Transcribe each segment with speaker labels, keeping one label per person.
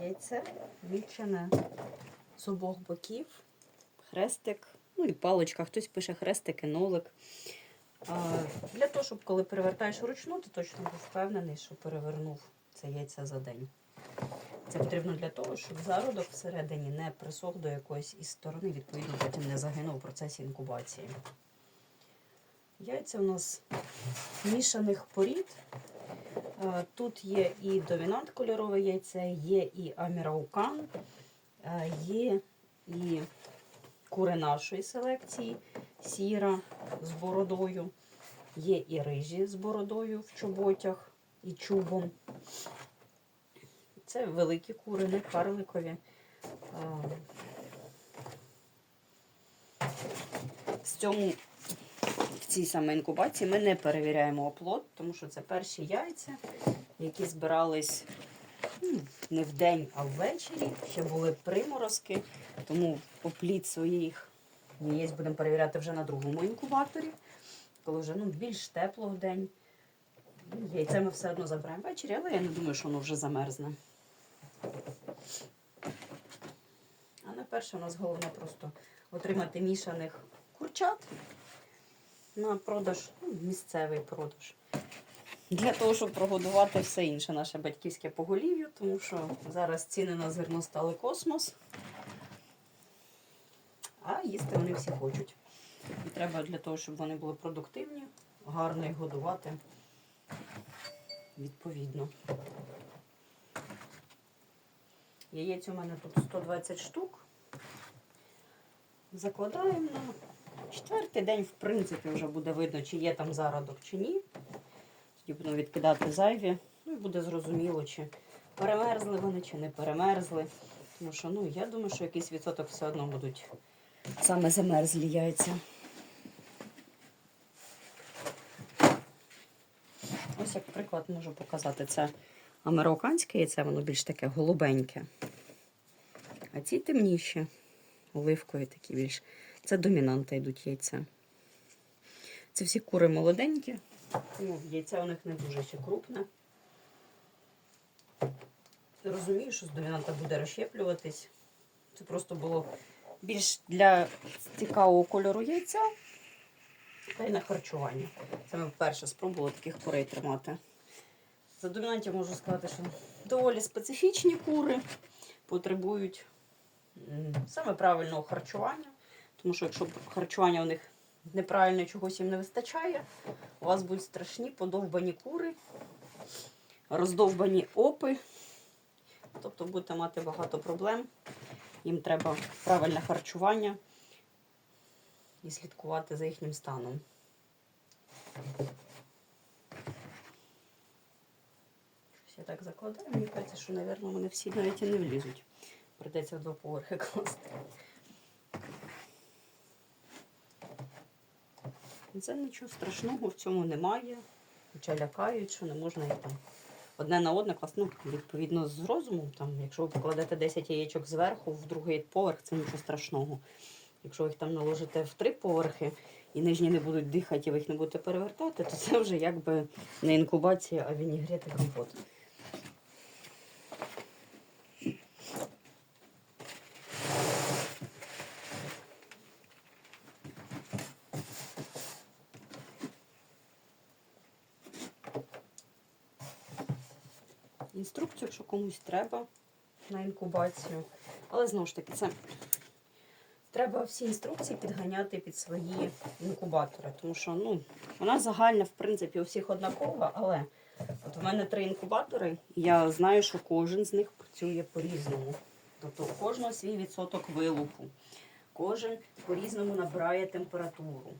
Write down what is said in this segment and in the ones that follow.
Speaker 1: яйце вічене з обох боків, хрестик, ну і паличка. Хтось пише хрестик і нолик. А, для того, щоб коли перевертаєш вручну, ти точно був впевнений, що перевернув це яйце за день. Це потрібно для того, щоб зародок всередині не присох до якоїсь із сторони, відповідно, потім не загинув у процесі інкубації. Яйця у нас мішаних порід. Е, Тут є і домінант кольорове яйце, є і аміраукан, е, є і кури нашої селекції, сіра з бородою, є і рижі з бородою в чоботях і чубом. Це великі кури, не карликові. Е, В цьому в цій саме інкубації ми не перевіряємо оплод, тому що це перші яйця, які збирались ну, не в день, а ввечері. Ще були приморозки, тому оплід своїх яєць будемо перевіряти вже на другому інкубаторі, коли вже ну, більш тепло в день. Яйце ми все одно забираємо ввечері, але я не думаю, що воно вже замерзне. А на перше у нас головне просто отримати мішаних курчат на продаж, ну, місцевий продаж. Для того, щоб прогодувати все інше наше батьківське поголів'я, тому що зараз ціни на зерно стали космос. А їсти вони всі хочуть. І треба для того, щоб вони були продуктивні, гарно їх годувати відповідно. Яєць у мене тут 120 штук. Закладаємо четвертий день, в принципі, вже буде видно, чи є там зародок, чи ні. Тоді будемо відкидати зайві. Ну і буде зрозуміло, чи перемерзли вони, чи не перемерзли. Тому що, ну, я думаю, що якийсь відсоток все одно будуть саме замерзлі яйця. Ось як приклад можу показати. Це американське яйце, воно більш таке голубеньке. А ці темніші, оливкові такі більш. Це домінанти йдуть яйця. Це всі кури молоденькі. Ну, яйця у них не дуже ще крупне. Розумію, що з домінанта буде розщеплюватись. Це просто було більш для цікавого кольору яйця та й на харчування. Це ми вперше спробували таких курей тримати. За домінантів можу сказати, що доволі специфічні кури потребують саме правильного харчування. Тому що якщо харчування у них неправильно чогось їм не вистачає, у вас будуть страшні подовбані кури, роздовбані опи. Тобто будете мати багато проблем. Їм треба правильне харчування і слідкувати за їхнім станом. Щось я так закладаю, мені кажеться, що, мабуть, вони всі навіть і не влізуть. Придеться в два поверхи класти. Це нічого страшного в цьому немає. Хоча лякають, що не можна їх там одне на одне класти. Ну, відповідно, з розумом. Там, якщо ви покладете 10 яєчок зверху в другий поверх, це нічого страшного. Якщо ви їх там наложите в три поверхи і нижні не будуть дихати, і ви їх не будете перевертати, то це вже якби не інкубація, а вінігрет і компот. Інструкцію, якщо комусь треба на інкубацію. Але знову ж таки, це треба всі інструкції підганяти під свої інкубатори. Тому що ну, вона загальна, в принципі, у всіх однакова, але от в мене три інкубатори, і я знаю, що кожен з них працює по-різному. Тобто у кожного свій відсоток вилупу. Кожен по-різному набирає температуру.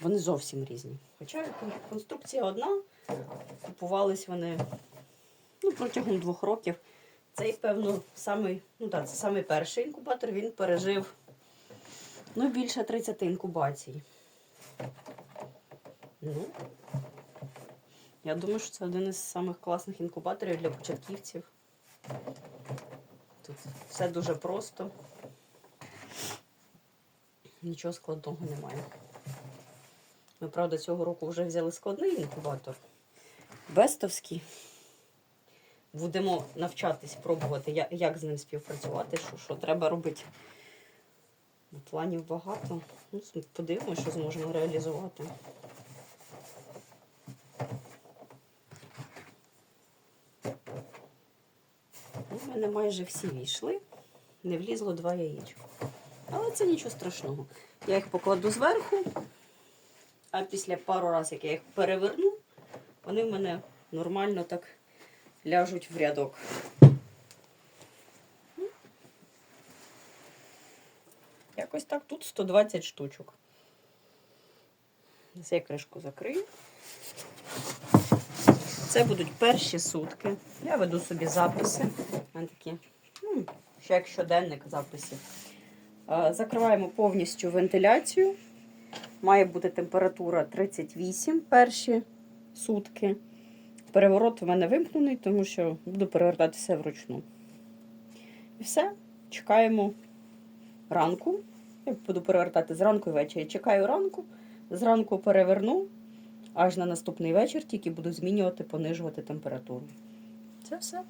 Speaker 1: Вони зовсім різні. Хоча конструкція одна, купувались вони ну, протягом двох років. Цей, певно, самий, ну так, це самий перший інкубатор, він пережив ну, більше 30 інкубацій. Ну, я думаю, що це один із самих класних інкубаторів для початківців. Тут все дуже просто. Нічого складного немає. Ми, правда, цього року вже взяли складний інкубатор. Бестовський. будемо навчатись, пробувати, як з ним співпрацювати, що, що треба робити. Ну, Планів багато. Ну, подивимося, що зможемо реалізувати. У мене майже всі війшли. Не влізло два яєчка. Але це нічого страшного. Я їх покладу зверху, а після пару разів, як я їх переверну, вони в мене нормально так ляжуть в рядок. Якось так тут 120 штучок. Зараз я кришку закрию. Це будуть перші сутки. Я веду собі записи. Такі, ну, ще як щоденник записів. Е, Закриваємо повністю вентиляцію. Має бути температура 38 перші сутки. Переворот в мене вимкнений, тому що буду перевертати все вручну. І все. Чекаємо ранку. Я буду перевертати зранку і ввечері. Чекаю ранку. Зранку переверну, аж на наступний вечір тільки буду змінювати, понижувати температуру. Це все.